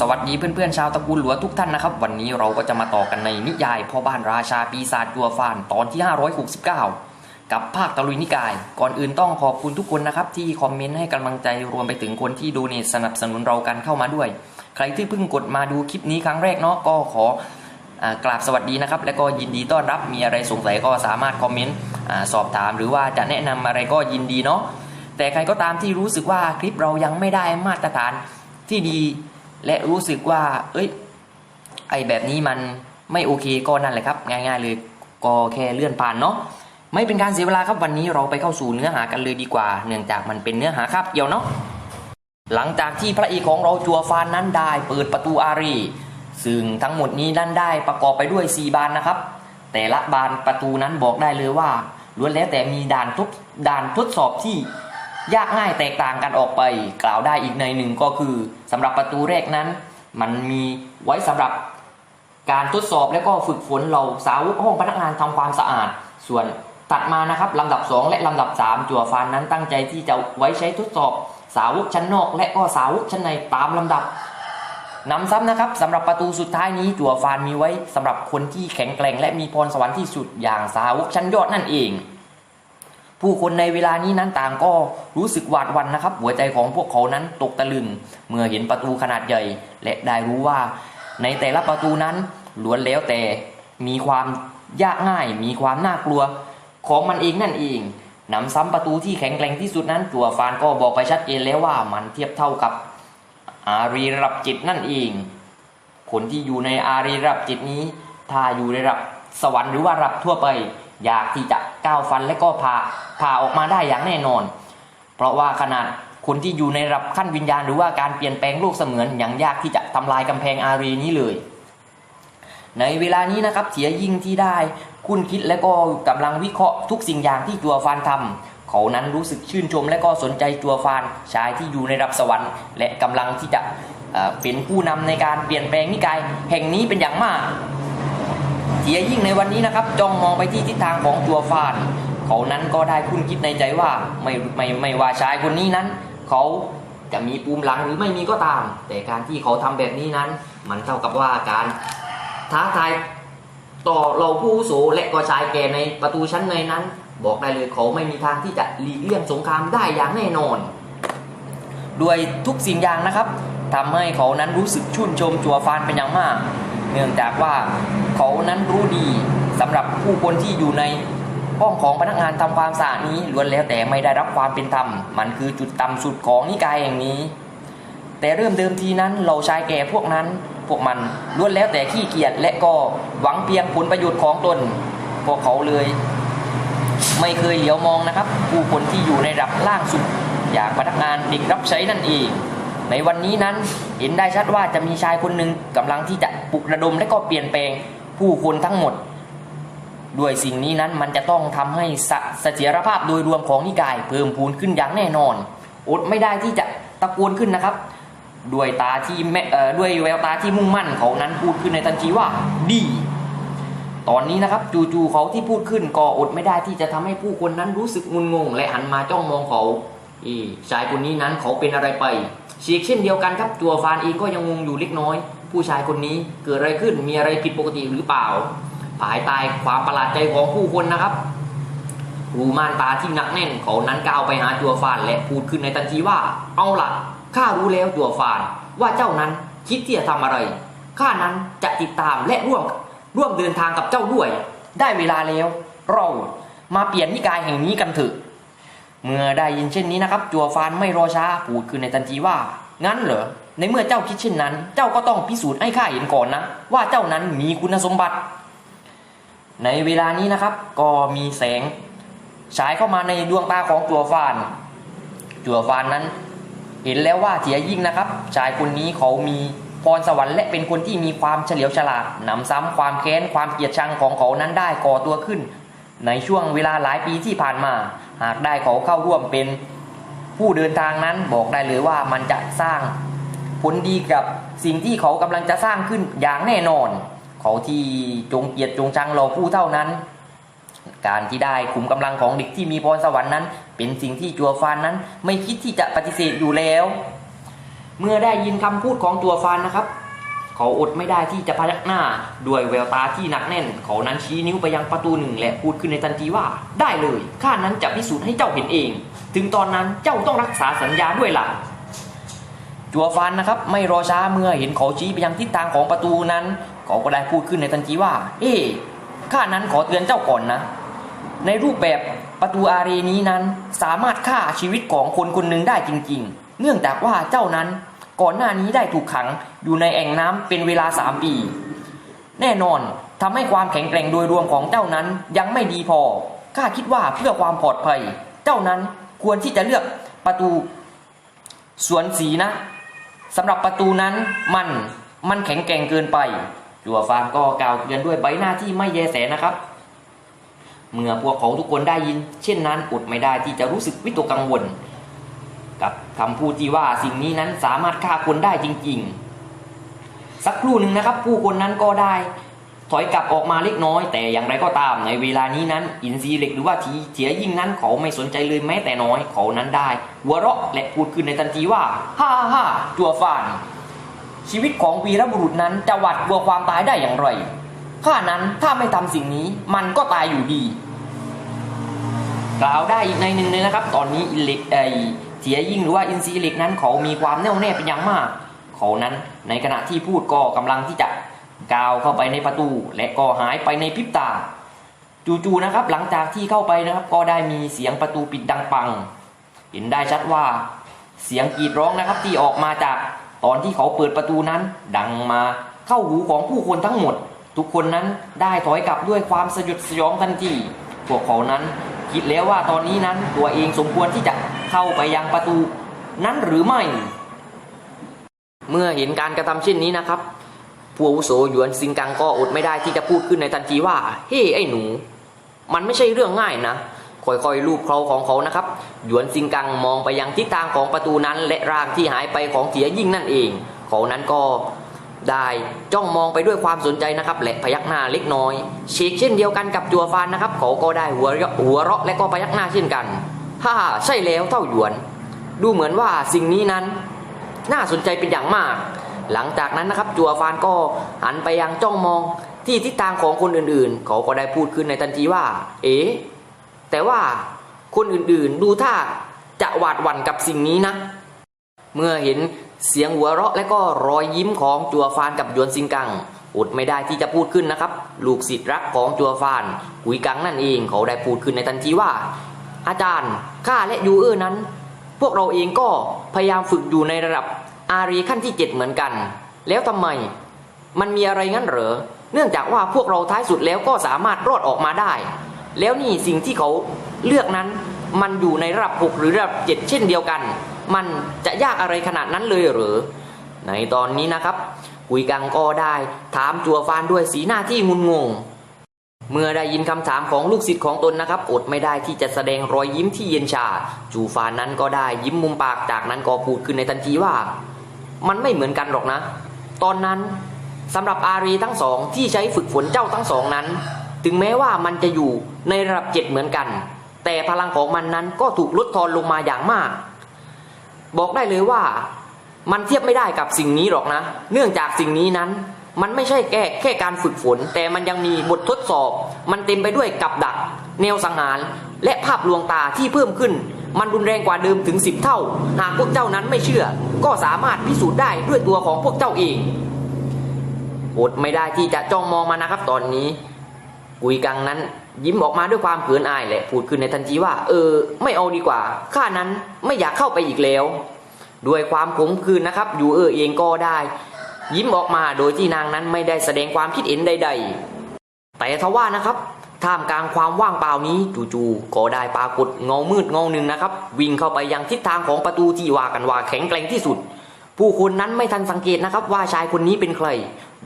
สวัสดีเพื่อนๆชาวตระกูลหลัวทุกท่านนะครับ วันนี้เราก็จะมาต่อกันในนิยายพ่อบ้านราชาปีศาจจัวฟานตอนที่ 569 กับภาคตะลุยนิกาย ก่อนอื่นต้องขอบคุณทุกคนนะครับที่คอมเมนต์ให้กำลังใจรวมไปถึงคนที่ดูเนสนับสนุนเรากันเข้ามาด้วย ใครที่เพิ่งกดมาดูคลิปนี้ครั้งแรกเนาะก็ขอกราบสวัสดีนะครับ และก็ยินดีต้อนรับมีอะไรสงสัยก็สามารถคอมเมนต์สอบถาม หรือว่าจะแนะนำอะไรก็ยินดีเนาะแต่ใครก็ตามที่รู้สึกว่าคลิปเรายังไม่ได้มาตรฐานที่ดี และรู้สึกว่า เอ้ย ไอแบบนี้มันไม่โอเคก็นั่นแหละครับ ง่าย ๆ เลยก็แค่เลื่อนผ่านเนาะไม่เป็นการเสียเวลาครับวันนี้เราไปเข้าสู่เนื้อหากันเลยดีกว่า เนื่องจากมันเป็นเนื้อหาคาบเกี่ยวเนาะหลังจากที่พระเอกของเราจัวฟานนั้นได้เปิดประตูอารี ซึ่งทั้งหมดนี้นั้นได้ประกอบไปด้วย 4 บานนะครับ แต่ละบานประตูนั้นบอกได้เลยว่าล้วนแล้วแต่มีด่านทดด่านทดสอบที่ ยากง่ายแตกต่างกันออกไป กล่าวได้อีกในหนึ่งก็คือสำหรับประตูแรกนั้น มันมีไว้สำหรับการทดสอบและก็ฝึกฝนเราสาวกห้องพนักงานทำความสะอาด ส่วนตัดมานะครับลำดับ 2 และลำดับ 3 จั่วฟานนั้นตั้งใจที่จะไว้ใช้ทดสอบ สาวกชั้นนอก และก็สาวกชั้นในตามลำดับนำซ้ำนะครับสำหรับประตูสุดท้ายนี้จั่วฟานมีไว้สำหรับคนที่แข็งแกร่ง และมีพรสวรรค์ที่สุดอย่างสาวกชั้นยอดนั่นเอง ผู้คนในเวลานี้นั้นต่างก็รู้สึกหวาดวันนะครับ หัวใจของพวกเขานั้นตกตะลึง เมื่อเห็นประตูขนาดใหญ่ และได้รู้ว่า ในแต่ละประตูนั้นล้วนแล้วแต่มีความยากง่าย มีความน่ากลัว ของมันเองนั่นเองหนำซ้ำประตูที่แข็งแกร่งที่สุดนั้นจั่วฟานก็บอกไปชัดเจนแล้วว่ามันเทียบเท่ากับอารีรับจิตนั่นเอง คนที่อยู่ในอารีรับจิตนี้ ถ้าอยู่ในระดับสวรรค์หรือว่าระดับทั่วไป อยากที่จะก้าวฟันและก็พาพาออกมาได้อย่างแน่นอน เพราะว่าขนาดคนที่อยู่ในระดับขั้นวิญญาณหรือว่าการเปลี่ยนแปลงโลกเสมือนอย่างยากที่จะทำลายกำแพงอารีนี้เลย ในเวลานี้นะครับเสียยิ่งที่ได้คุณคิดและก็กำลังวิเคราะห์ทุกสิ่งอย่างที่จัวฟานทำเขานั้นรู้สึกชื่นชมและก็สนใจจัวฟานชายที่อยู่ในระดับสวรรค์ และกำลังที่จะเป็นผู้นำในการเปลี่ยนแปลงนิกาย แห่งนี้เป็นอย่างมาก เสียยิ่งในวันนี้นะครับจ้องมองไปที่ทิศทางของจัวฟานเขานั้นก็ได้คุ้นคิดในใจว่าไม่ไม่ไม่ว่าชายคนนี้นั้น เขาจะมีปูมหลังหรือไม่มีก็ตาม แต่การที่เขาทำแบบนี้นั้น มันเท่ากับว่าการท้าทายต่อเราผู้อาวุโสและก็ชายแก่ในประตูชั้นในนั้น บอกได้เลยเขาไม่มีทางที่จะหลีกเลี่ยงสงครามได้อย่างแน่นอน ด้วยทุกสิ่งอย่างนะครับทำให้เขานั้นรู้สึกชื่นชมจัวฟานเป็นอย่างมาก เนื่องจากว่าเขานั้นรู้ดีสำหรับผู้คนที่อยู่ในห้องของพนักงานทำความสะอาดนี้ล้วนแล้วแต่ไม่ได้รับความเป็นธรรม มันคือจุดต่ำสุดของนิกายแห่งนี้ แต่เริ่มเดิมทีนั้นเราชายแก่พวกนั้นพวกมันล้วนแล้วแต่ขี้เกียจและก็หวังเพียงผลประโยชน์ของตน พวกเขาเลย ไม่เคยเหลียวมองนะครับ ผู้คนที่อยู่ในระดับล่างสุด อย่างพนักงานเด็กรับใช้นั่นเอง ในวันนี้นั้นเห็นได้ชัดว่าจะมีชายคนหนึ่งกำลังที่จะปลุกระดมและก็เปลี่ยนแปลงผู้คนทั้งหมด ด้วยสิ่งนี้นั้นมันจะต้องทำให้สเสถียรภาพโดยรวมของนิกาย เพิ่มพูนขึ้นอย่างแน่นอน อดไม่ได้ที่จะตะโกนขึ้นนะครับ ด้วยตาที่แม่เอ่อด้วยแววตาที่มุ่งมั่นเขานั้นพูดขึ้นในทันทีว่าดีตอนนี้นะครับจู่ๆเขาที่พูดขึ้นก็อดไม่ได้ที่จะทำให้ผู้คนนั้นรู้สึกงุนงง และหันมาจ้องมองเขา อีชายคนนี้นั้นเขาเป็นอะไรไปเชีกเช่นเดียวกันครับจัวฟานเองก็ยังงงอยู่เล็กน้อย ผู้ชายคนนี้เกิดอะไรขึ้นมีอะไรผิดปกติหรือเปล่าภายใต้ความประหลาดใจของผู้คนนะครับรูม่านตาที่หนักแน่นเขานั้นก้าวไปหาจัวฟานและพูดขึ้นในทันทีว่า เอาล่ะข้ารู้แล้วจัวฟาน ว่าเจ้านั้นคิดที่จะทำอะไรข้านั้นจะติดตามและร่วมร่วมเดินทางกับเจ้าด้วย ได้เวลาแล้ว เรามาเปลี่ยนนิกายแห่งนี้กันเถอะ เมื่อได้ยินเช่นนี้นะครับ จัวฟานไม่รอช้าพูดขึ้นในทันทีว่า งั้นเหรอ ในเมื่อเจ้าคิดเช่นนั้น เจ้าก็ต้องพิสูจน์ให้ข้าเห็นก่อนนะ ว่าเจ้านั้นมีคุณสมบัติ ในเวลานี้นะครับ ก็มีแสงฉายเข้ามาในดวงตาของจัวฟาน จัวฟานนั้น เห็นแล้วว่าเสียยิ่งนะครับ ชายคนนี้เขามีพรสวรรค์และเป็นคนที่มีความเฉลียวฉลาดหนำซ้ำความแค้นความเกลียดชังของเขานั้นได้ก่อตัวขึ้น ในช่วงเวลาหลายปีที่ผ่านมา หากได้เขาเข้าร่วมเป็นผู้เดินทางนั้นบอกได้เลยว่ามันจะสร้างผลดีกับสิ่งที่เขากำลังจะสร้างขึ้นอย่างแน่นอน เขาที่จงเกียดจงชังเราผู้เท่านั้น การที่ได้ขุมกำลังของเด็กที่มีพรสวรรค์นั้น เป็นสิ่งที่จัวฟานนั้น ไม่คิดที่จะปฏิเสธอยู่แล้ว เมื่อได้ยินคำพูดของตัวฟานนะครับ เขาอดไม่ได้ที่จะพยักหน้าด้วยแววตาที่หนักแน่น เขานั้นชี้นิ้วไปยังประตูหนึ่งและพูดขึ้นในทันทีว่า ได้เลยข้านั้นจะพิสูจน์ให้เจ้าเห็นเอง ถึงตอนนั้นเจ้าต้องรักษาสัญญาด้วยล่ะจัวฟานนะครับไม่รอช้าเมื่อเห็นเขาชี้ไปยังทิศทางของประตูนั้น เขาก็ได้พูดขึ้นในทันทีว่า เอ๊ข้านั้นขอเตือนเจ้าก่อนนะ ในรูปแบบประตูอารีนี้นั้นสามารถฆ่าชีวิตของคนคนหนึ่งได้จริง ๆ เนื่องจากว่าเจ้านั้น ก่อนหน้านี้ได้ถูกขังอยู่ในแอ่งน้ำเป็นเวลาสามปี แน่นอนทำให้ความแข็งแกร่งโดยรวมของเจ้านั้นยังไม่ดีพอข้าคิดว่าเพื่อความปลอดภัย เจ้านั้นควรที่จะเลือกประตูสวนสีนะสำหรับประตูนั้นมันมันแข็งแกร่งเกินไปจัวฟานก็กล่าวเตือนด้วยใบหน้าที่ไม่แยแสนะครับ เมื่อพวกเขาทุกคนได้ยิน เช่นนั้นอดไม่ได้ที่จะรู้สึกวิตกกังวล กับคำพูดที่ว่าสิ่งนี้นั้นสามารถฆ่าคนได้จริง ๆ สักครู่หนึ่งนะครับ ผู้คนนั้นก็ได้ ถอยกลับออกมาเล็กน้อย แต่อย่างไรก็ตามในเวลานี้นั้น อินซีเหล็กหรือว่าทีเจียยิ่งนั้นเขาไม่สนใจเลยแม้แต่น้อยเขานั้นได้หัวเราะและพูดขึ้นในทันทีว่าฮ่าฮ่าจัวฟานชีวิตของวีรบุรุษนั้นจะหวัดกลัวความตายได้อย่างไรข้านั้นถ้าไม่ทำสิ่งนี้มันก็ตายอยู่ดีกล่าวได้อีกในหนึ่งเลยนะครับ ตอนนี้อิเล็กไอ สียยิ่งหรือว่าอินซีอิเล็กนั้นเขามีความแน่วแน่เป็นอย่างมากเขานั้นในขณะที่พูดก็กำลังที่จะก้าวเข้าไปในประตู และก็หายไปในพริบตา จู่ๆนะครับ หลังจากที่เข้าไปนะครับ ก็ได้มีเสียงประตูปิดดังปัง เห็นได้ชัดว่า เสียงกรีดร้องนะครับที่ออกมาจากตอนที่เขาเปิดประตูนั้น ดังมาเข้าหูของผู้คนทั้งหมด ทุกคนนั้นได้ถอยกลับด้วยความสยดสยองทันทีพวกเขานั้นคิดแล้วว่าตอนนี้นั้นตัวเองสมควรที่จะ เข้าไปยังประตูนั้นหรือไม่ เมื่อเห็นการกระทำเช่นนี้นะครับผู้อาวุโสหยวนซิงกังก็อดไม่ได้ที่จะพูดขึ้นในทันทีว่า เฮ้ไอ้หนู มันไม่ใช่เรื่องง่ายนะค่อยๆลูบเคราของเขานะครับ หยวนซิงกังมองไปยังทิศทางของประตูนั้นและร่างที่หายไปของเสียยิ่งนั่นเอง เขานั้นก็ได้จ้องมองไปด้วยความสนใจนะครับและพยักหน้าเล็กน้อยเชกเช่นเดียวกันกับจัวฟานนะครับ เขาก็ได้หัวเราะหัวเราะและก็พยักหน้าเช่นกัน ฮ่าใช่แล้วเท่าหยวน ดูเหมือนว่าสิ่งนี้นั้น น่าสนใจเป็นอย่างมาก หลังจากนั้นนะครับจัวฟานก็หันไปยังจ้องมองที่ทิศทางของคนอื่นๆ เขาก็ได้พูดขึ้นในทันทีว่า เอ๊ะแต่ว่าคนอื่นๆ ดูท่าจะหวาดหวั่นกับสิ่งนี้นะ เมื่อเห็นเสียงหัวเราะและก็รอยยิ้มของจัวฟานกับหยวนซิงกังอดไม่ได้ที่จะพูดขึ้นนะครับ ลูกศิษย์รักของจัวฟานกุยกังนั่นเอง เขาได้พูดขึ้นในทันทีว่า อาจารย์ข้าและยูเออร์นั้น พวกเราเองก็พยายามฝึกอยู่ในระดับอารีขั้นที่เจ็ดเหมือนกัน แล้วทำไม มันมีอะไรงั้นเหรอ เนื่องจากว่าพวกเราท้ายสุดแล้วก็สามารถรอดออกมาได้ แล้วนี่สิ่งที่เขาเลือกนั้น มันอยู่ในระดับ 6 หรือระดับ 7 เช่นเดียวกัน มันจะยากอะไรขนาดนั้นเลยเหรอ ในตอนนี้นะครับกุยกังก็ได้ ถามจัวฟานด้วยสีหน้าที่งุนงง เมื่อได้ยินคำถามของลูกศิษย์ของตนนะครับ อดไม่ได้ที่จะแสดงรอยยิ้มที่เย็นชา จูฟานนั้นก็ได้ยิ้มมุมปากจากนั้นก็พูดขึ้นในทันทีว่า มันไม่เหมือนกันหรอกนะ ตอนนั้นสำหรับอารีทั้งสองที่ใช้ฝึกฝนเจ้าทั้งสองนั้น ถึงแม้ว่ามันจะอยู่ในระดับเจ็ดเหมือนกัน แต่พลังของมันนั้นก็ถูกลดทอนลงมาอย่างมาก บอกได้เลยว่า มันเทียบไม่ได้กับสิ่งนี้หรอกนะ เนื่องจากสิ่งนี้นั้น มันไม่ใช่แค่แค่การฝึกฝน แต่มันยังมีบททดสอบ มันเต็มไปด้วยกับดัก แนวสังหาร และภาพลวงตาที่เพิ่มขึ้น มันรุนแรงกว่าเดิมถึง 10 เท่า หากพวกเจ้านั้นไม่เชื่อ ก็สามารถพิสูจน์ได้ด้วยตัวของพวกเจ้าเองอดไม่ได้ที่จะจ้องมองมานะครับตอนนี้ กุยกังนั้น ยิ้มออกมาด้วยความเขินอายและพูดขึ้นในทันทีว่า เออ ไม่เอาดีกว่าข้านั้นไม่อยากเข้าไปอีกแล้ว ด้วยความขมขื่นนะครับ อยู่เออเองก็ได้ ยิ้มออกมาโดยที่นางนั้นไม่ได้แสดงความคิดเห็นใด ๆ แต่ทว่านะครับท่ามกลางความว่างเปล่านี้จู่ๆก็ได้ปรากฏเงามืดเงาหนึ่งนะครับ วิ่งเข้าไปยังทิศทางของประตูที่ว่ากันว่าแข็งแกร่งที่สุด ผู้คนนั้นไม่ทันสังเกตนะครับ ว่าชายคนนี้เป็นใคร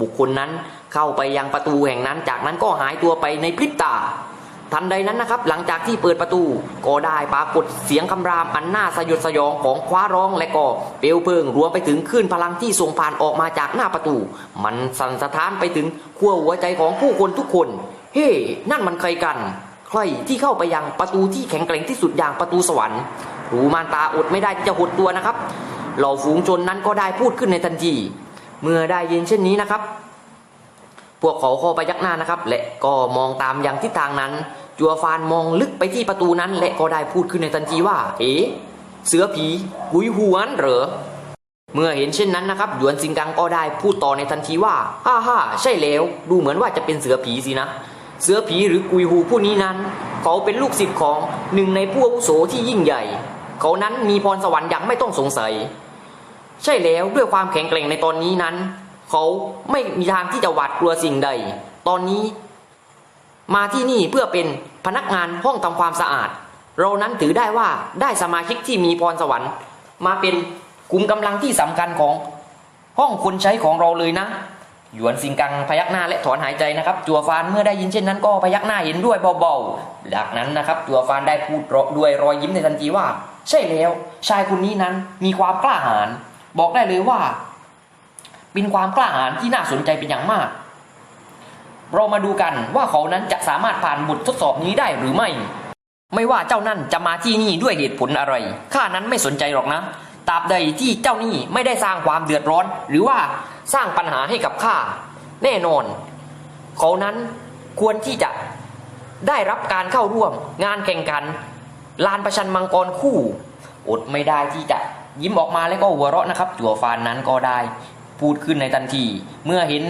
บุคคลนั้นเข้าไปยังประตูแห่งนั้น จากนั้นก็หายตัวไปในพริบตา ทันใดนั้นนะครับ หลังจากที่เปิดประตูก็ได้ปรากฏเสียงคำรามอันน่าสยดสยองของคว้าร้องและก็เปลวเพลิงรวมไปถึงคลื่นพลังที่ส่งผ่านออกมาจากหน้าประตู มันสั่นสะท้านไปถึงขั้วหัวใจของผู้คนทุกคน เฮ้นั่นมันใครกัน ใครที่เข้าไปยังประตูที่แข็งแกร่งที่สุดอย่างประตูสวรรค์รูมานตาอดไม่ได้ที่จะหดตัวนะครับ เหล่าฝูงชนนั้นก็ได้พูดขึ้นในทันทีเมื่อได้ยินเช่นนี้นะครับ พวกเขาเข้าไปยักหน้านะครับ และก็มองตามอย่างทิศทางนั้น จัวฟานมองลึกไปที่ประตูนั้นและก็ได้พูดขึ้นในทันทีว่า เอ๋เสือผีกุยหวนเหรอเมื่อเห็นเช่นนั้นนะครับหยวนซิงกังก็ได้พูดต่อในทันทีว่าฮ่าฮ่าใช่แล้ว ดูเหมือนว่าจะเป็นเสือผีสินะ เสือผีหรือกุยฮูผู้นี้นั้น เขาเป็นลูกศิษย์ของหนึ่งในผู้อาวุโสที่ยิ่งใหญ่ เขานั้นมีพรสวรรค์อย่างไม่ต้องสงสัย ใช่แล้วด้วยความแข็งแกร่งในตอนนี้นั้น เขาไม่มีทางที่จะหวาดกลัวสิ่งใด ตอนนี้ มาที่นี่เพื่อเป็นพนักงานห้องทำความสะอาด เรานั้นถือได้ว่าได้สมาชิกที่มีพรสวรรค์ มาเป็นกลุ่มกำลังที่สำคัญของห้องคนใช้ของเราเลยนะ หยวนซิงกังพยักหน้าและถอนหายใจนะครับ จัวฟานเมื่อได้ยินเช่นนั้นก็พยักหน้าเห็นด้วยเบาๆจากนั้นนะครับ จัวฟานได้พูดด้วยรอยยิ้มในทันทีว่า ใช่แล้ว ชายคนนี้นั้นมีความกล้าหาญบอกได้เลยว่าเป็นความกล้าหาญที่น่าสนใจเป็นอย่างมาก เรามาดูกันว่าเขานั้นจะสามารถผ่านบททดสอบนี้ได้หรือไม่ ไม่ว่าเจ้านั่นจะมาที่นี่ด้วยเหตุผลอะไร ข้านั้นไม่สนใจหรอกนะตราบใดที่เจ้านี่ไม่ได้สร้างความเดือดร้อน หรือว่าสร้างปัญหาให้กับข้าแน่นอน เขานั้นควรที่จะได้รับการเข้าร่วมงานแข่งขัน ลานประชันมังกรคู่ อดไม่ได้ที่จะยิ้มออกมาแล้วก็หัวเราะนะครับจั่วฟานนั้นก็ได้ พูดขึ้นในทันทีเมื่อเห็น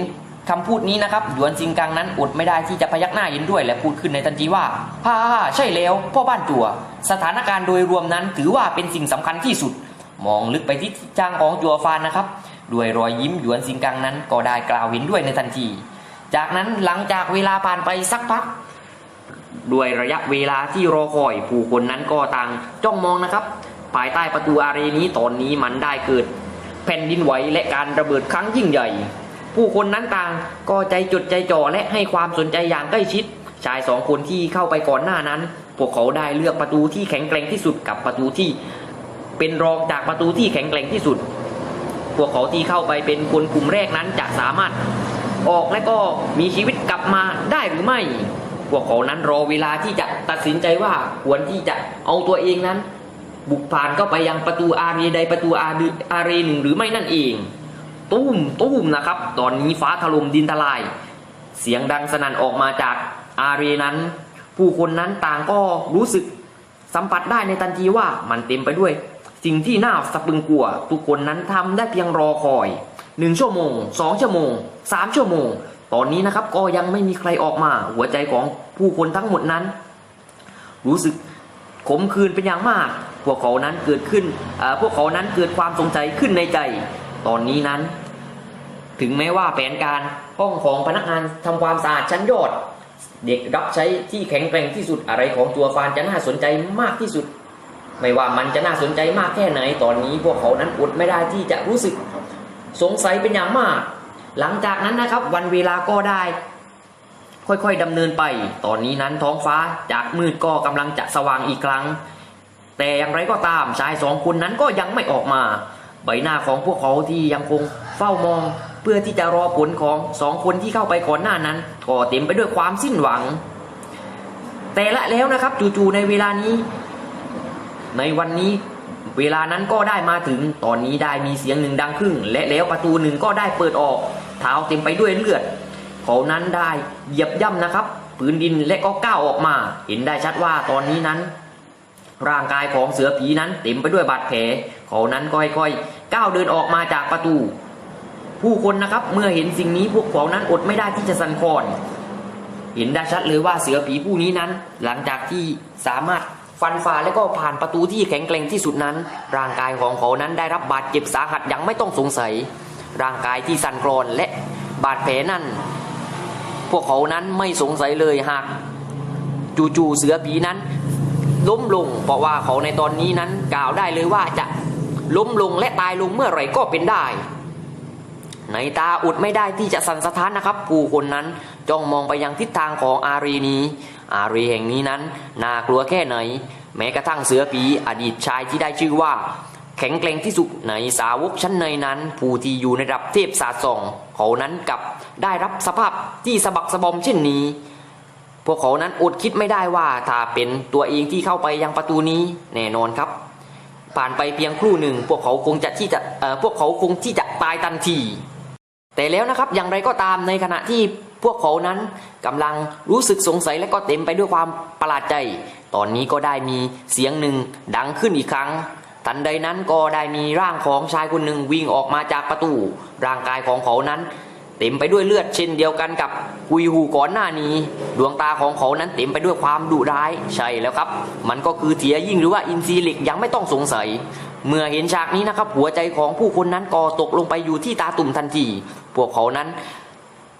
คำพูดนี้นะครับหยวนซิงกังนั้นอดไม่ได้ที่จะพยักหน้าเห็นด้วย และพูดขึ้นในทันทีว่าฮ่าฮ่าใช่แล้วพ่อบ้านจั่ว สถานการณ์โดยรวมนั้นถือว่าเป็นสิ่งสำคัญที่สุด มองลึกไปที่จางของจัวฟานนะครับ ด้วยรอยยิ้มหยวนซิงกังนั้นก็ได้กล่าวเห็นด้วยในทันที จากนั้นหลังจากเวลาผ่านไปสักพัก ด้วยระยะเวลาที่รอคอยผู้คนนั้นก็ต่างจ้องมองนะครับ ภายใต้ประตูอารีนี้ตอนนี้มันได้เกิด แผ่นดินไหวและการระเบิดครั้งยิ่งใหญ่ ผู้คนนั้นต่างก็ใจจดใจจ่อและให้ความสนใจอย่างใกล้ชิด ชายสองคนที่เข้าไปก่อนหน้านั้น พวกเขาได้เลือกประตูที่แข็งแกร่งที่สุดกับประตูที่ เป็นรองจากประตูที่แข็งแกร่งที่สุด พวกเขาที่เข้าไปเป็นคนกลุ่มแรกนั้นจะสามารถออกและก็มีชีวิตกลับมาได้หรือไม่ พวกเขานั้นรอเวลาที่จะตัดสินใจว่าควรที่จะเอาตัวเองนั้น บุกผ่านเข้าไปยังประตูอารีใดประตูอารีอารีหนึ่งหรือไม่นั่นเอง ตุ้มตุ้มนะครับ ตอนนี้ฟ้าถล่มดินทลาย เสียงดังสนั่นออกมาจากอารีนั้น ผู้คนนั้นต่างก็รู้สึกสัมผัสได้ในทันทีว่ามันเต็มไปด้วย สิ่งที่น่าสะพรึงกลัว ทุกคนนั้นทำได้เพียงรอคอยหนึ่งชั่วโมงสองชั่วโมงสามชั่วโมง ตอนนี้นะครับก็ยังไม่มีใครออกมา หัวใจของผู้คนทั้งหมดนั้น รู้สึกขมขื่นเป็นอย่างมาก พวกเขานั้นเกิดขึ้นพวกเขานั้นเกิดความสงสัยขึ้นในใจ ตอนนี้นั้น ถึงแม้ว่าแผนการห้องของพนักงานทำความสะอาดชั้นยอด เด็กรับใช้ที่แข็งแกร่งที่สุดอะไรของตัวฟานจะน่าสนใจมากที่สุด ไม่ว่ามันจะน่าสนใจมากแค่ไหน ตอนนี้พวกเขานั้นอดไม่ได้ที่จะรู้สึก สงสัยเป็นอย่างมาก หลังจากนั้นนะครับ วันเวลาก็ได้ ค่อยๆดำเนินไป ตอนนี้นั้นท้องฟ้าจากมืดก็กำลังจะสว่างอีกครั้ง แต่อย่างไรก็ตามชายสองคนนั้นก็ยังไม่ออกมา ใบหน้าของพวกเขาที่ยังคงเฝ้ามอง เพื่อที่จะรอผลของสองคนที่เข้าไปก่อนหน้านั้นก็เต็มไปด้วยความสิ้นหวัง แต่ละแล้วนะครับจู่ๆในเวลานี้ ในวันนี้เวลานั้นก็ได้มาถึงตอนนี้ได้มีเสียงหนึ่งดังขึ้นและแล้วประตูหนึ่งก็ได้เปิดออก เท้าเต็มไปด้วยเลือดเขานั้นได้เหยียบย่ำนะครับพื้นดินและก็ก้าวออกมา เห็นได้ชัดว่าตอนนี้นั้น ร่างกายของเสือผีนั้นเต็มไปด้วยบาดแผล เขานั้นก็ค่อยๆก้าวเดินออกมาจากประตู ผู้คนนะครับเมื่อเห็นสิ่งนี้พวกเขานั้นอดไม่ได้ที่จะสั่นคลอน เห็นได้ชัดเลยว่าเสือผีผู้นี้นั้น หลังจากที่สามารถฟันฝ่าและก็ผ่านประตูที่แข็งแกร่งที่สุดนั้น ร่างกายของเขานั้นได้รับบาดเจ็บสาหัสอย่างไม่ต้องสงสัย ร่างกายที่สั่นคลอนและบาดแผลนั้น พวกเขานั้นไม่สงสัยเลยหากจู่ๆเสือผีนั้นล้มลงเพราะว่าเขาในตอนนี้นั้นกล่าวได้เลยว่าจะ ล้มลงและตายลงเมื่อไหร่ก็เป็นได้ ในตาอุดไม่ได้ที่จะสันสะท้านนะครับ ผู้คนนั้นจ้องมองไปยังทิศทางของอารีนี้ อารีแห่งนี้นั้นน่ากลัวแค่ไหน แม้กระทั่งเสือผีอดีตชายที่ได้ชื่อว่า แข็งแกร่งที่สุดในสาวกชั้นในนั้น ผู้ที่อยู่ในระดับเทพศาสตร์สองเขานั้นกับได้รับสภาพที่สะบักสะบอมเช่นนี้พวกเขานั้นอดคิดไม่ได้ว่าถ้าเป็นตัวเองที่เข้าไปยังประตูนี้แน่นอนครับ ผ่านไปเพียงครู่หนึ่ง พวกเขาคงจะที่จะเอ่อพวกเขาคงที่จะตายทันที แต่แล้วนะครับอย่างไรก็ตามในขณะที่พวกเขานั้นกำลังรู้สึกสงสัยและก็เต็มไปด้วยความประหลาดใจ ตอนนี้ก็ได้มีเสียงหนึ่งดังขึ้นอีกครั้ง ทันใดนั้นก็ได้มีร่างของชายคนหนึ่งวิ่งออกมาจากประตู ร่างกายของเขานั้น เต็มไปด้วยเลือดเช่นเดียวกันกับกุยหูก่อนหน้านี้ ดวงตาของเขานั้นเต็มไปด้วยความดุร้ายใช่แล้วครับ มันก็คือเทียยิ่งหรือว่าอินซีลิกยังไม่ต้องสงสัย เมื่อเห็นฉากนี้นะครับ หัวใจของผู้คนนั้นก็ตกลงไปอยู่ที่ตาตุ่มทันทีพวกเขานั้น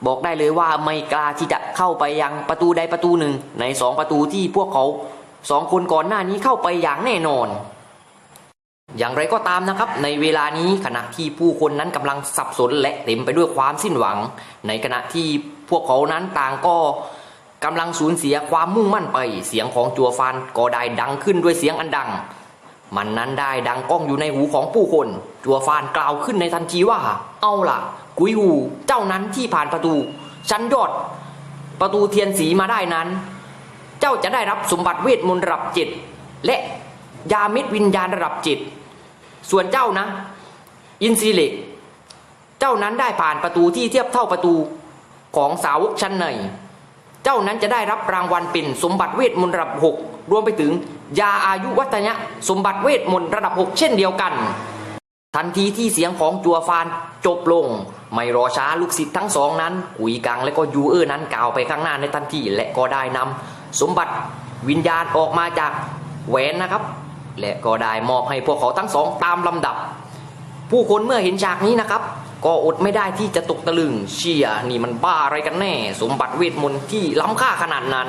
บอกได้เลยว่าไม่กล้าที่จะเข้าไปยังประตูใดประตูหนึ่ง ในสองประตูที่พวกเขาสองคนก่อนหน้านี้เข้าไปอย่างแน่นอน อย่างไรก็ตามนะครับ ในเวลานี้ขณะที่ผู้คนนั้นกำลังสับสนและเต็มไปด้วยความสิ้นหวัง ในขณะที่พวกเขานั้นต่างก็กำลังสูญเสียความมุ่งมั่นไป เสียงของจัวฟานก็ได้ดังขึ้นด้วยเสียงอันดัง มันนั้นได้ดังก้องอยู่ในหูของผู้คน จัวฟานกล่าวขึ้นในทันทีว่า เอาล่ะ กุยหูเจ้านั้นที่ผ่านประตู ชั้นยอด ประตูเทียนสีมาได้นั้น เจ้าจะได้รับสมบัติเวทมนต์ระดับจิตและยามิตรวิญญาณระดับจิต ส่วนเจ้านะ อินซีเล็กเจ้านั้นได้ผ่านประตูที่เทียบเท่าประตูของสาวกชั้นในเจ้านั้นจะได้รับรางวัลเป็นสมบัติเวทมนต์ระดับหกรวมไปถึงยาอายุวัฒนะสมบัติเวทมนต์ระดับหกเช่นเดียวกัน ทันทีที่เสียงของจัวฟานจบลง ไม่รอช้าลูกศิษย์ทั้งสองนั้นกุยกังและก็ยูเออร์นั้นกล่าวไปข้างหน้าในทันทีและก็ได้นำสมบัติวิญญาณออกมาจากแหวนนะครับ และก็ได้มอบให้พวกเขาทั้งสองตามลำดับ ผู้คนเมื่อเห็นฉากนี้นะครับ ก็อดไม่ได้ที่จะตกตะลึงเชียนี่มันบ้าอะไรกันแน่ สมบัติเวทมนต์ที่ล้ำค่าขนาดนั้น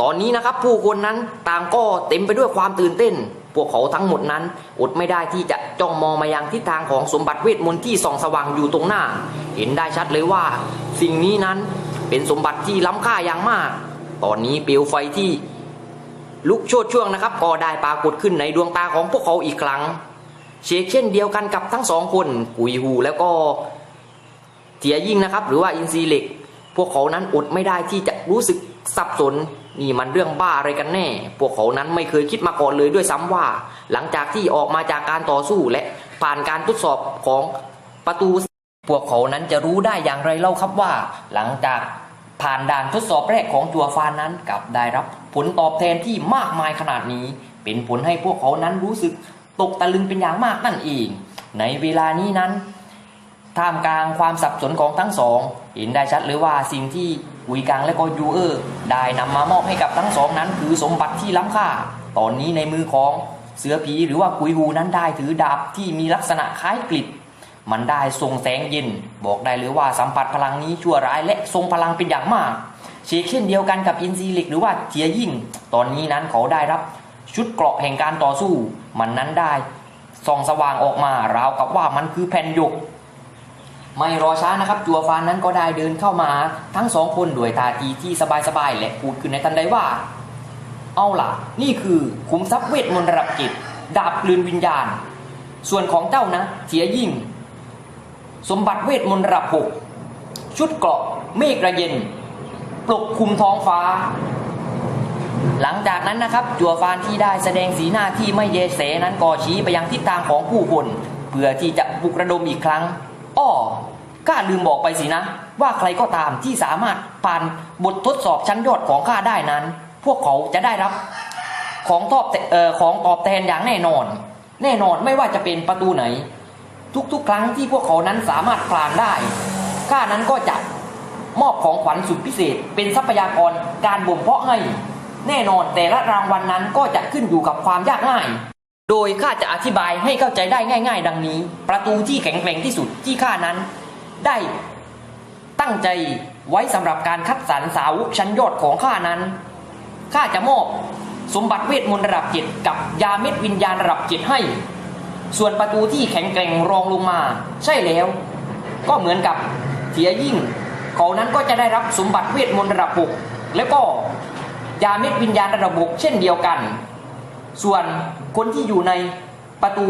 ตอนนี้นะครับผู้คนนั้นต่างก็เต็มไปด้วยความตื่นเต้น พวกเขาทั้งหมดนั้น อดไม่ได้ที่จะจ้องมองมายังทิศทางของสมบัติเวทมนต์ที่ส่องสว่างอยู่ตรงหน้า เห็นได้ชัดเลยว่า สิ่งนี้นั้นเป็นสมบัติที่ล้ำค่าอย่างมาก ตอนนี้เปลวไฟที่ ลุกโชดช่วงนะครับก็ได้ปรากฏขึ้นในดวงตาของพวกเขาอีกครั้ง เชกเช่นเดียวกันกับทั้งสองคนกุยหูแล้วก็เทียยิ่งนะครับ หรือว่าอินซีเหล็ก พวกเขานั้นอดไม่ได้ที่จะรู้สึกสับสนนี่มันเรื่องบ้าอะไรกันแน่ พวกเขานั้นไม่เคยคิดมาก่อนเลยด้วยซ้ำว่า หลังจากที่ออกมาจากการต่อสู้และผ่านการทดสอบของประตู พวกเขานั้นจะรู้ได้อย่างไรเล่าครับว่า หลังจากผ่านด่านทดสอบแรกของจัวฟานนั้นกลับได้รับ ผลตอบแทนที่มากมายขนาดนี้ เป็นผลให้พวกเขานั้นรู้สึกตกตะลึงเป็นอย่างมากนั่นเอง ในเวลานี้นั้น ท่ามกลางความสับสนของทั้งสอง เห็นได้ชัดเลยว่าสิ่งที่อุยกังและก็ยูเออร์ได้นำมามอบให้กับทั้งสองนั้น คือสมบัติที่ล้ำค่า ตอนนี้ในมือของเสือผีหรือว่ากุยฮูนั้นได้ถือดาบที่มีลักษณะคล้ายกลิบมันได้ทรงแสงเย็น บอกได้เลยว่าสัมผัสพลังนี้ชั่วร้ายและทรงพลังเป็นอย่างมาก เชกเช่นเดียวกันกับอินซีลิกหรือว่าเทียยิ่ง ตอนนี้นั้นเขาได้รับชุดเกราะแห่งการต่อสู้ มันนั้นได้ส่องสว่างออกมาราวกับว่ามันคือแผ่นหยก ไม่รอช้านะครับ จัวฟานนั้นก็ได้เดินเข้ามาทั้งสองคนด้วยท่าทีที่สบายๆและพูดขึ้นในทันใดว่า เอาล่ะ นี่คือขุมทรัพย์เวทมนต์ระดับจิตดาบกลืนวิญญาณ ส่วนของเจ้านะเสียยิ่ง สมบัติเวทมนต์ระดับหกชุดเกราะเมฆระเย็น ปกคลุมท้องฟ้า หลังจากนั้นนะครับ จัวฟานที่ได้แสดงสีหน้าที่ไม่เยแสนั้นก็ชี้ไปยังทิศทางของผู้คนเพื่อที่จะปลุกระดมอีกครั้งอ้อข้าลืมบอกไปสินะ ว่าใครก็ตามที่สามารถผ่านบททดสอบชั้นยอดของข้าได้นั้น พวกเขาจะได้รับของตอบเอ่อของตอบแทนอย่างแน่นอน แน่นอนไม่ว่าจะเป็นประตูไหน ทุกๆ ครั้งที่พวกเขานั้นสามารถผ่านได้ข้านั้นก็จะ มอบของขวัญสุดพิเศษ เป็นทรัพยากรการบ่มเพาะให้ แน่นอนแต่ละรางวัลนนั้นก็จะขึ้นอยู่กับความยากง่าย โดยข้าจะอธิบายให้เข้าใจได้ง่าย ๆ ดังนี้ ประตูที่แข็งแกร่งที่สุดที่ข้านั้น ได้ตั้งใจไว้สำหรับการคัดสรรสาวชั้นยอดของข้านั้นข้าจะมอบสมบัติเวทมนต์ระดับเจ็ดกับยาเม็ดวิญญาณระดับเจ็ดให้ ส่วนประตูที่แข็งแกร่งรองลงมา ใช่แล้ว ก็เหมือนกับเทียยิ่ง เขานั้นก็จะได้รับสมบัติเวทมนต์ระดับหกแล้วก็ยาเม็ดวิญญาณระดับหกเช่นเดียวกัน ส่วนคนที่อยู่ในประตู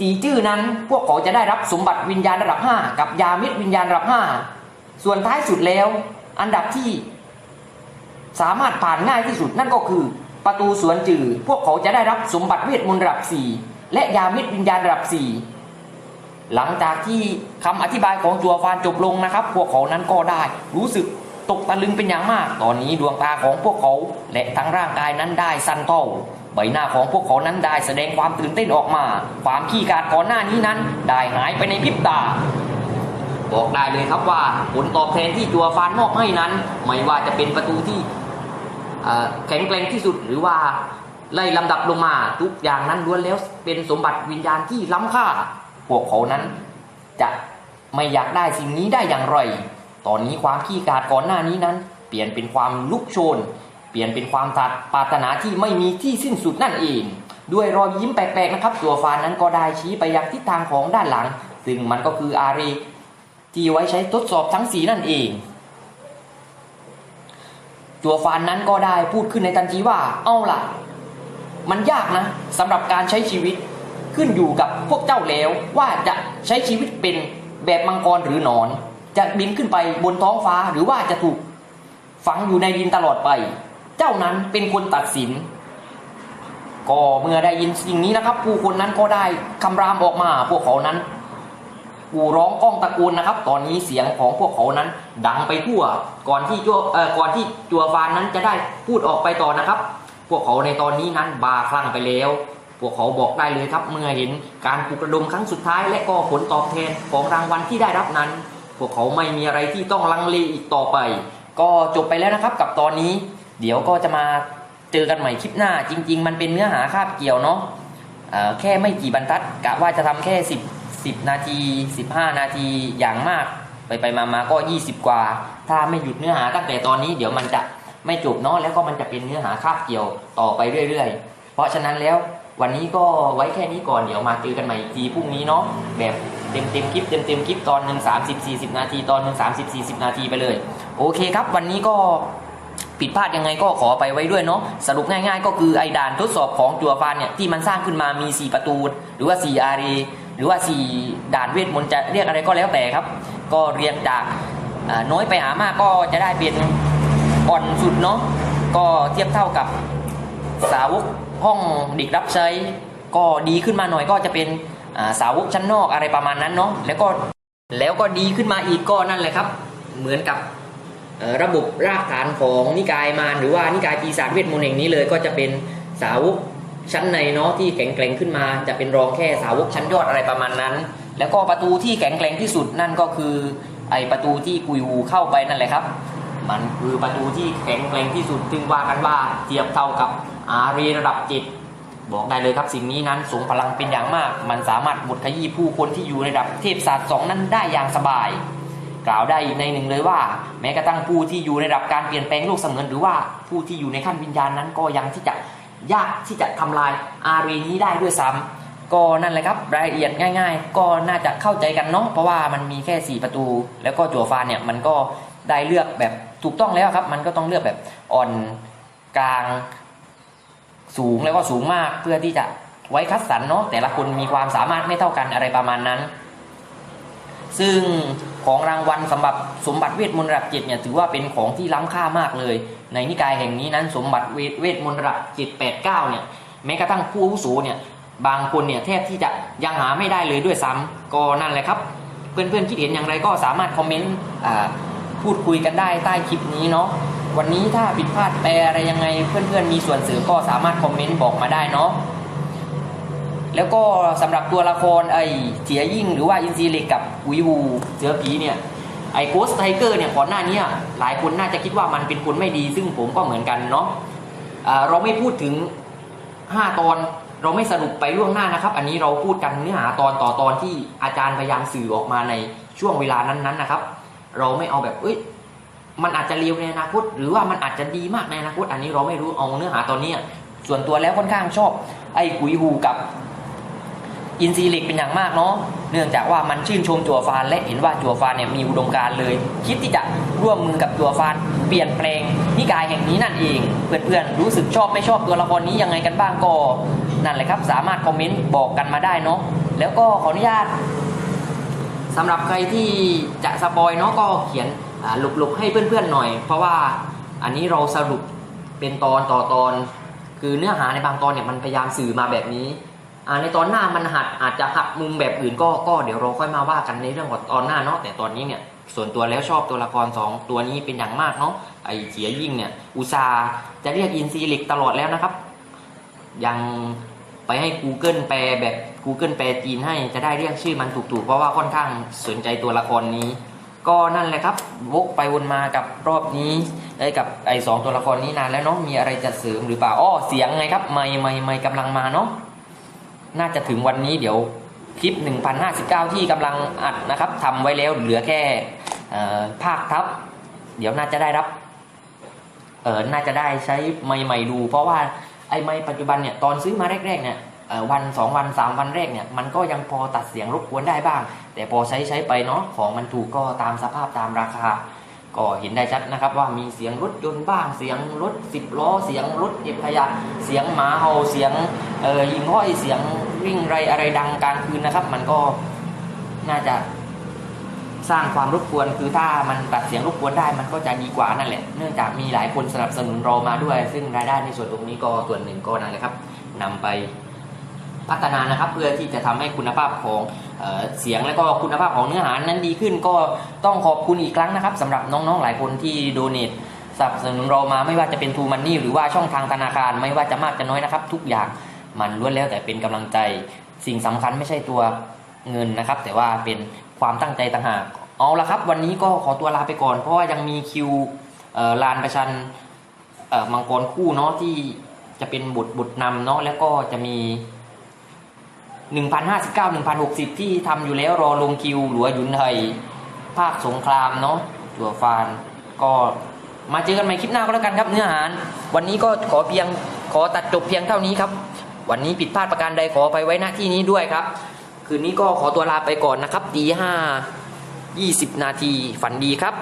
ตีจื้อนั้นพวกเขาจะได้รับสมบัติวิญญาณระดับ 5 กับยาเมิตรวิญญาณระดับ 5 ส่วนท้ายสุดแล้ว อันดับที่สามารถผ่านง่ายที่สุดนั่นก็คือ ประตูสวนจือพวกเขาจะได้รับสมบัติเวทมนต์ระดับสี่และยาเมิตรวิญญาณระดับสี่ หลังจากที่คำอธิบายของจัวฟานจบลงนะครับ พวกเขานั้นก็ได้ รู้สึกตกตะลึงเป็นอย่างมาก ตอนนี้ดวงตาของพวกเขา และทั้งร่างกายนั้นได้สั่นเท่าใบหน้าของพวกเขานั้นได้แสดงความตื่นเต้นออกมา ความขี้กาดก่อนหน้านี้นั้น ได้หายไปในพริบตา บอกได้เลยครับว่าผลตอบแทนที่จัวฟานมอบให้นั้น ไม่ว่าจะเป็นประตูที่แข็งแกร่งที่สุดหรือว่าไล่ลำดับลงมาทุกอย่างนั้นล้วนแล้วเป็นสมบัติวิญญาณที่ล้ำค่า พวกเขานั้น จะไม่อยากได้สิ่งนี้ได้อย่างไร ตอนนี้ความขี้กาดก่อนหน้านี้นั้น เปลี่ยนเป็นความลุกโชน เปลี่ยนเป็นความตัดปารถนาที่ไม่มีที่สิ้นสุดนั่นเอง ด้วยรอยยิ้มแปลกๆนะครับ ตัวฟานนั้นก็ได้ชี้ไปยังทิศทางของด้านหลัง ซึ่งมันก็คืออารีที่ไว้ใช้ทดสอบทั้งสีนั่นเองตัวฟานนั้นก็ได้พูดขึ้นในทันทีว่า เอาล่ะ มันยากนะสำหรับการใช้ชีวิต ขึ้นอยู่กับพวกเจ้าแล้วว่าจะใช้ชีวิตเป็นแบบมังกรหรือหนอน จะบินขึ้นไปบนท้องฟ้าหรือว่าจะถูกฝังอยู่ในดินตลอดไป เจ้านั้นเป็นคนตัดสิน ก็เมื่อได้ยินสิ่งนี้นะครับ ผู้คนนั้นก็ได้คำรามออกมา พวกเขานั้นกูร้องก้องตะโกนนะครับ ตอนนี้เสียงของพวกเขานั้น ดังไปทั่ว ก่อนที่จัวเอ่อก่อนที่จัวฟานนั้นจะได้พูดออกไปต่อนะครับ พวกเขาในตอนนี้นั้นบาคลั่งไปแล้ว พวกเขาบอกได้เลยครับเมื่อเห็นการปลุกระดมครั้งสุดท้ายและก็ผลตอบแทนของรางวัลที่ได้รับนั้น พวกเขาไม่มีอะไรที่ต้องลังเลอีกต่อไป ก็จบไปแล้วนะครับกับตอนนี้ เดี๋ยวก็จะมาเจอกันใหม่คลิปหน้า จริง ๆ มันเป็นเนื้อหาคาบเกี่ยวเนาะแค่ไม่กี่บรรทัดกะว่าจะทำแค่ 10 10 นาที 15 นาทีอย่างมาก ไปไปมามาก็ 20 กว่า ถ้าไม่หยุดเนื้อหาตั้งแต่ตอนนี้เดี๋ยวมันจะไม่จบเนาะแล้วก็มันจะเป็นเนื้อหาคาบเกี่ยวต่อไปเรื่อย ๆ เพราะฉะนั้นแล้ว วันนี้ก็ไว้แค่นี้ก่อนเดี๋ยวมาเจอกันใหม่อีกทีพรุ่งนี้เนาะแบบเต็มเต็มๆคลิปเต็มเต็มๆคลิปตอนหนึ่งสามสิบสี่สิบนาทีตอนหนึ่งสามสิบสี่สิบนาทีไปเลย โอเคครับ วันนี้ก็ผิดพลาดยังไงก็ขอไปไว้ด้วยเนาะสรุปง่ายๆ ก็คือไอ้ด่านทดสอบของจัวฟานเนี่ยที่มันสร้างขึ้นมามี 4 ประตู หรือว่า 4 อารีหรือว่า 4 ด่านเวทมนต์จะเรียกอะไรก็แล้วแต่ครับ ก็เรียงจากอ่าน้อยไปหามากก็จะได้เป็นอ่อนสุดเนาะก็เทียบเท่ากับสาวก ห้องเด็กรับใช้ก็ดีขึ้นมาหน่อยก็จะเป็นาสาวกชั้นนอกอะไรประมาณนั้นเนาะแล้วก็แล้วก็ดีขึ้นมาอีกก็นั่นแหละครับ เหมือนกับระบบรากฐานของนิกายมารหรือว่านิกายปีศาจเวทมนต์แห่งนี้เลย ก็จะเป็นสาวกชั้นในเนาะที่แข็งแกร่งขึ้นมา จะเป็นรองแค่สาวกชั้นยอดอะไรประมาณนั้น แล้วก็ประตูที่แข็งแกร่งที่สุดนั่นก็คือไอประตูที่กุยวูเข้าไปนั่นแหละครับ มันคือประตูที่แข็งแกร่งที่สุดจึงว่ากันว่าเทียบเท่ากับอารีระดับจิต บอกได้เลยครับสิ่งนี้นั้นสูงพลังเป็นอย่างมาก มันสามารถหมดขยี้ผู้คนที่อยู่ในระดับเทพศาสตร์สองนั้นได้อย่างสบาย กล่าวได้อีกในหนึ่งเลยว่า แม้กระทั่งผู้ที่อยู่ในระดับการเปลี่ยนแปลงโลกเสมือนหรือว่าผู้ที่อยู่ในขั้นวิญญาณนั้นก็ยังที่จะยากที่จะทำลายอารีนี้ได้ด้วยซ้ำก็นั่นแหละครับรายละเอียดง่าย ๆ ก็น่าจะเข้าใจกันเนาะเพราะว่ามันมีแค่ 4 ประตู แล้วก็จั่วฟานเนี่ยมันก็ ได้เลือกแบบถูกต้องแล้วครับ มันก็ต้องเลือกแบบอ่อนกลางสูงแล้วก็สูงมากเพื่อที่จะไว้คัดสรรเนาะแต่ละคนมีความสามารถไม่เท่ากันอะไรประมาณนั้น ซึ่งของรางวัลสำหรับสมบัติเวทมนต์ระดับจิตเนี่ยถือว่าเป็นของที่ล้ำค่ามากเลย ในนิกายแห่งนี้นั้น สมบัติเวทเวทมนต์ระดับจิตแปดเก้าเนี่ยแม้กระทั่งผู้อาวุโสเนี่ยบางคนเนี่ยแทบที่จะยังหาไม่ได้เลยด้วยซ้ำก็นั่นแหละครับ เพื่อนๆคิดเห็นอย่างไรก็สามารถคอมเมนต์อ่า พูดคุยกันได้ใต้คลิปนี้เนาะวันนี้ถ้าผิดพลาดแปลอะไรยังไงเพื่อนๆมีส่วนเสริมก็สามารถคอมเมนต์บอกมาได้เนาะแล้วก็สำหรับตัวละครไอ้เจียยิ่งหรือว่าอินซีเล็กกับอุยวูเสือผีเนี่ยไอ้โกสไทเกอร์เนี่ยก่อนหน้านี้หลายคนน่าจะคิดว่ามันเป็นคนไม่ดี ซึ่งผมก็เหมือนกันเนาะเราไม่พูดถึง 5 ตอนเราไม่สรุปไปล่วงหน้านะครับ อันนี้เราพูดกันเนื้อหาตอนต่อตอนที่อาจารย์พยายามสื่อออกมาในช่วงเวลานั้นๆนะครับ เราไม่เอาแบบเอ้ยมันอาจจะเลวในอนาคต หรือว่ามันอาจจะดีมากในอนาคต อันนี้เราไม่รู้เอาเนื้อหาตอนนี้ ส่วนตัวแล้วค่อนข้างชอบ ไอ้กุยฮูกับอินซีเล็กเป็นอย่างมากเนาะเนื่องจากว่ามันชื่นชมจัวฟานและเห็นว่าจัวฟานเนี่ยมีอุดมการเลย คิดที่จะร่วมมือกับจัวฟานเปลี่ยนแปลงนิกายแห่งนี้นั่นเอง เพื่อนๆรู้สึกชอบไม่ชอบตัวละครนี้ยังไงกันบ้างก็นั่นแหละครับ สามารถคอมเมนต์บอกกันมาได้เนาะแล้วก็ขออนุญาต สำหรับใครที่จะสปอยเนาะก็เขียนอ่าหลบๆให้เพื่อนๆหน่อย เพราะว่าอันนี้เราสรุปเป็นตอนต่อตอน คือเนื้อหาในบางตอนเนี่ยมันพยายามสื่อมาแบบนี้ในตอนหน้ามันหัดอาจจะหักมุมแบบอื่นก็ก็เดี๋ยวเราค่อยมาว่ากันในเรื่องของตอนหน้าเนาะแต่ตอนนี้เนี่ยส่วนตัวแล้วชอบตัวละครสองตัวนี้เป็นอย่างมากเนาะไอเสียยิ่งเนี่ยอุตส่าจะเรียกอินซีลิกตลอดแล้วนะครับ ยังไปให้ Google แปลแบบ Google แปลจีนให้จะได้เรียกชื่อมันถูกๆ เพราะว่าค่อนข้างสนใจตัวละครนี้ ก็นั่นแหละครับวกไปวนมากับรอบนี้ไอ้กับไอ้สองตัวละครนี้นานแล้วเนาะมีอะไรจะเสริมหรือเปล่าอ้อเสียงไงครับไม่ไม่ไม่กำลังมาเนาะน่าจะถึงวันนี้เดี๋ยวคลิป 1059 ที่กำลังอัดนะครับทำไว้แล้วเหลือแค่ภาคทับ เดี๋ยวน่าจะได้รับเออน่าจะได้ใช้ไม้ใหม่ดู เพราะว่าไอ้ไม้ปัจจุบันเนี่ยตอนซื้อมาแรกๆเนี่ย วันสองวันสามวันแรกเนี่ยมันก็ยังพอตัดเสียงรบกวนได้บ้าง แต่พอใช้ใช้ไปเนาะของมันถูกก็ตามสภาพตามราคา ก็เห็นได้ชัดนะครับว่ามีเสียงรถยนต์บ้างเสียงรถสิบล้อเสียงรถเก็บขยะเสียงหมาเห่าเสียงเอ่อยิงห้อยเสียงวิ่งไรอะไรดังกลางคืนนะครับ มันก็น่าจะสร้างความรบกวนคือถ้ามันตัดเสียงรบกวนได้มันก็จะดีกว่านั่นแหละ เนื่องจากมีหลายคนสนับสนุนเรามาด้วย ซึ่งรายได้ในส่วนตรงนี้ก็ส่วนหนึ่งก็นั่นแหละครับนำไป พัฒนานะครับ เพื่อที่จะทำให้คุณภาพของเออเสียงและก็คุณภาพของเนื้อหานั้นดีขึ้น ก็ต้องขอบคุณอีกครั้งนะครับสำหรับน้องๆหลายคนที่โดเนทสนับสนุนเรามาไม่ว่าจะเป็นทูมันนี่หรือว่าช่องทางธนาคารไม่ว่าจะมากจะน้อยนะครับ ทุกอย่างมันล้วนแล้วแต่เป็นกำลังใจ สิ่งสำคัญไม่ใช่ตัวเงินนะครับ แต่ว่าเป็นความตั้งใจต่างหากเอาละครับ วันนี้ก็ขอตัวลาไปก่อน เพราะว่ายังมีคิวลานประชันมังกรคู่เนาะที่จะเป็นบุตรบุตรนำเนาะแล้วก็จะมี 1,059 1,060 ที่ทำอยู่แล้วรอลงคิวหลัวยุนไทยภาคสงครามเนาะจัวฟานก็มาเจอกันใหม่คลิปหน้าก็แล้วกันครับเนื้อหาวันนี้ก็ขอเพียงขอตัดจบเพียงเท่านี้ครับ วันนี้ผิดพลาดประการใดขอไปไว้หน้าที่นี้ด้วยครับ คืนนี้ก็ขอตัวลาไปก่อนนะครับตีห้ายี่สิบนาทีฝันดีครับ